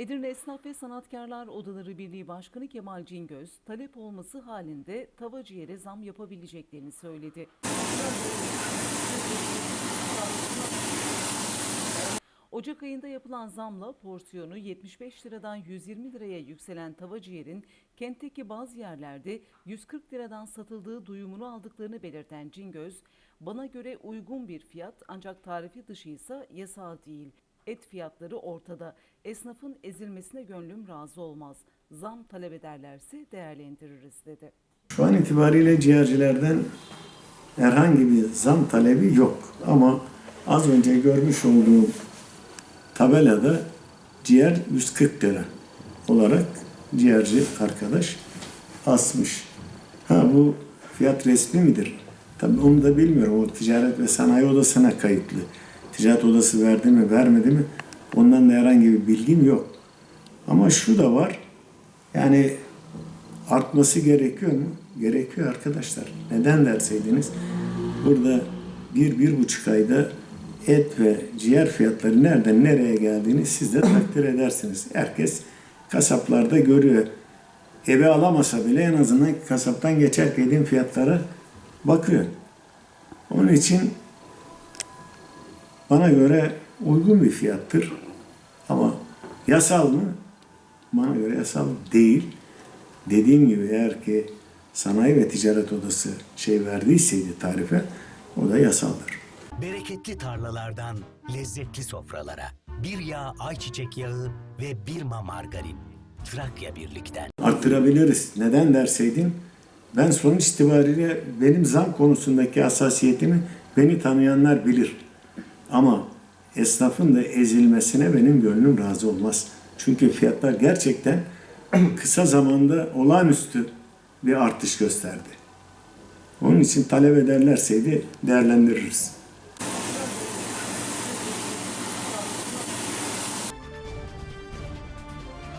Edirne Esnaf ve Sanatkarlar Odaları Birliği Başkanı Kemal Cingöz, talep olması halinde tava ciğere zam yapabileceklerini söyledi. Ocak ayında yapılan zamla porsiyonu 75 liradan 120 liraya yükselen tava ciğerin kentteki bazı yerlerde 140 liradan satıldığı duyumunu aldıklarını belirten Cingöz, bana göre uygun bir fiyat ancak tarifi dışıysa yasal değil. Et fiyatları ortada. Esnafın ezilmesine gönlüm razı olmaz. Zam talep ederlerse değerlendiririz dedi. Şu an itibariyle ciğercilerden herhangi bir zam talebi yok. Ama az önce görmüş olduğum tabelada ciğer 140 lira olarak ciğerci arkadaş asmış. Ha bu fiyat resmi midir? Tabii onu da bilmiyorum. O ticaret ve sanayi odasına kayıtlı. Ticaret odası verdi mi vermedi mi ondan da herhangi bir bilgim yok. Ama şu da var. Yani artması gerekiyor mu? Gerekiyor arkadaşlar. Neden derseydiniz burada bir, bir buçuk ayda et ve ciğer fiyatları nereden nereye geldiğini siz de takdir edersiniz. Herkes kasaplarda görüyor. Eve alamasa bile en azından kasaptan geçerken yediğim fiyatlara bakıyor. Onun için bana göre uygun bir fiyattır. Ama yasal mı? Bana göre yasal değil. Dediğim gibi eğer ki Sanayi ve Ticaret Odası şey verdiyseydi tarife o da yasaldır. Bereketli tarlalardan lezzetli sofralara. Bir yağ ayçiçek yağı ve bir ma margarin. Trakya Birlik'ten. Arttırabiliriz. Neden derseydin ben sonuç itibariyle benim zam konusundaki hassasiyetimi beni tanıyanlar bilir. Ama esnafın da ezilmesine benim gönlüm razı olmaz. Çünkü fiyatlar gerçekten kısa zamanda olağanüstü bir artış gösterdi. Onun için talep ederlerseydi değerlendiririz.